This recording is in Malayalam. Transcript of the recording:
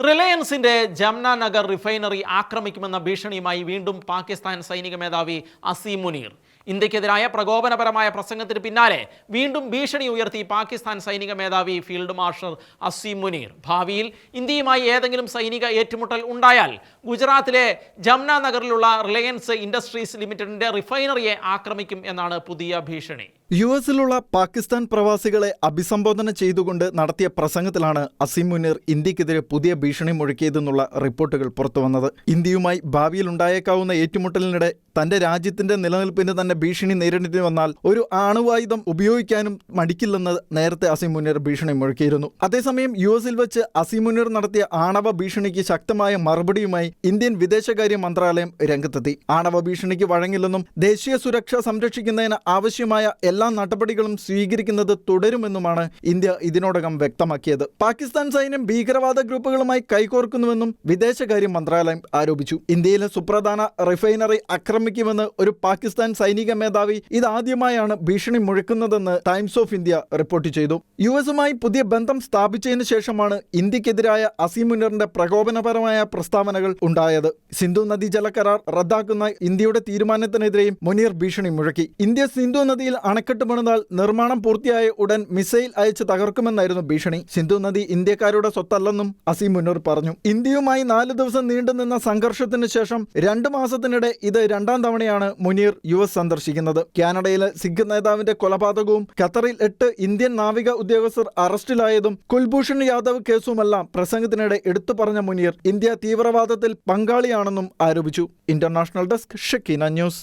റിലയൻസിന്റെ ജംന നഗർ റിഫൈനറി ആക്രമിക്കുമെന്ന ഭീഷണിയുമായി വീണ്ടും പാകിസ്ഥാൻ സൈനിക മേധാവി അസീം മുനീർ. ഇന്ത്യക്കെതിരായ പ്രകോപനപരമായ പ്രസംഗത്തിന് പിന്നാലെ വീണ്ടും ഭീഷണി ഉയർത്തി പാകിസ്ഥാൻ സൈനിക മേധാവി ഫീൽഡ് മാർഷൽ അസീം മുനീർ. ഭാവിയിൽ ഇന്ത്യയുമായി ഏതെങ്കിലും സൈനിക ഏറ്റുമുട്ടൽ ഉണ്ടായാൽ ഗുജറാത്തിലെ ജംന നഗറിലുള്ള റിലയൻസ് ഇൻഡസ്ട്രീസ് ലിമിറ്റഡിന്റെ റിഫൈനറിയെ ആക്രമിക്കും എന്നാണ് പുതിയ ഭീഷണി. യു എസിലുള്ള പാകിസ്ഥാൻ പ്രവാസികളെ അഭിസംബോധന ചെയ്തുകൊണ്ട് നടത്തിയ പ്രസംഗത്തിലാണ് അസീം മുനീർ ഇന്ത്യക്കെതിരെ പുതിയ ഭീഷണി മുഴക്കിയതെന്നുള്ള റിപ്പോർട്ടുകൾ പുറത്തുവന്നത് ഇന്ത്യയുമായി ഭാവിയിൽ ഉണ്ടായേക്കാവുന്ന ഏറ്റുമുട്ടലിനിടെ തന്റെ രാജ്യത്തിന്റെ നിലനിൽപ്പിന് തന്നെ ഭീഷണി നേരിടേണ്ടി വന്നാൽ ഒരു ആണവായുധം ഉപയോഗിക്കാനും മടിക്കില്ലെന്ന് നേരത്തെ അസീം മുനീർ ഭീഷണി മുഴക്കിയിരുന്നു അതേസമയം യു എസിൽ വെച്ച് അസീം മുനീർ നടത്തിയ ആണവ ഭീഷണിക്ക് ശക്തമായ മറുപടിയുമായി ഇന്ത്യൻ വിദേശകാര്യ മന്ത്രാലയം രംഗത്തെത്തി. ആണവ ഭീഷണിക്ക് വഴങ്ങില്ലെന്നും ദേശീയ സുരക്ഷ സംരക്ഷിക്കുന്നതിന് ആവശ്യമായ എല്ലാ നടപടികളും സ്വീകരിക്കുന്നത് തുടരുമെന്നുമാണ് ഇന്ത്യ ഇതിനോടകം വ്യക്തമാക്കിയത്. പാകിസ്ഥാൻ സൈന്യം ഭീകരവാദ ഗ്രൂപ്പുകളുമായി കൈകോർക്കുന്നുവെന്നും വിദേശകാര്യ മന്ത്രാലയം ആരോപിച്ചു. ഇന്ത്യയിലെ സുപ്രധാന റിഫൈനറി ആക്രമിക്കുമെന്ന് ഒരു പാകിസ്ഥാൻ സൈനിക മേധാവി ഇതാദ്യമായാണ് ഭീഷണി മുഴക്കുന്നതെന്ന് ടൈംസ് ഓഫ് ഇന്ത്യ റിപ്പോർട്ട് ചെയ്തു. യു എസുമായി പുതിയ ബന്ധം സ്ഥാപിച്ചതിന് ശേഷമാണ് ഇന്ത്യക്കെതിരായ അസീം പ്രകോപനപരമായ പ്രസ്താവനകൾ ഉണ്ടായത്. സിന്ധു നദീജല കരാർ റദ്ദാക്കുന്ന ഇന്ത്യയുടെ തീരുമാനത്തിനെതിരെയും മുനീർ ഭീഷണി മുഴക്കി. ഇന്ത്യ സിന്ധു നദിയിൽ അണക്കെട്ട് പണിതാൽ നിർമ്മാണം പൂർത്തിയായ ഉടൻ മിസൈൽ അയച്ച് തകർക്കുമെന്നായിരുന്നു ഭീഷണി. സിന്ധു നദി ഇന്ത്യക്കാരുടെ സ്വത്തല്ലെന്നും അസീം മുനീർ പറഞ്ഞു. ഇന്ത്യയുമായി നാല് ദിവസം നീണ്ടുനിന്ന സംഘർഷത്തിന് ശേഷം രണ്ട് മാസത്തിനിടെ ഇത് രണ്ടാം തവണയാണ് മുനീർ യു എസ് സന്ദർശിക്കുന്നത്. കാനഡയിലെ സിഖ് നേതാവിന്റെ കൊലപാതകവും ഖത്തറിൽ എട്ട് ഇന്ത്യൻ നാവിക ഉദ്യോഗസ്ഥർ അറസ്റ്റിലായതും കുൽഭൂഷൺ യാദവ് കേസുമെല്ലാം പ്രസംഗത്തിനിടെ എടുത്തു പറഞ്ഞ മുനീർ ഇന്ത്യ തീവ്രവാദത്തിൽ പങ്കാളിയാണെന്നും ആരോപിച്ചു. International desk Shakeena news.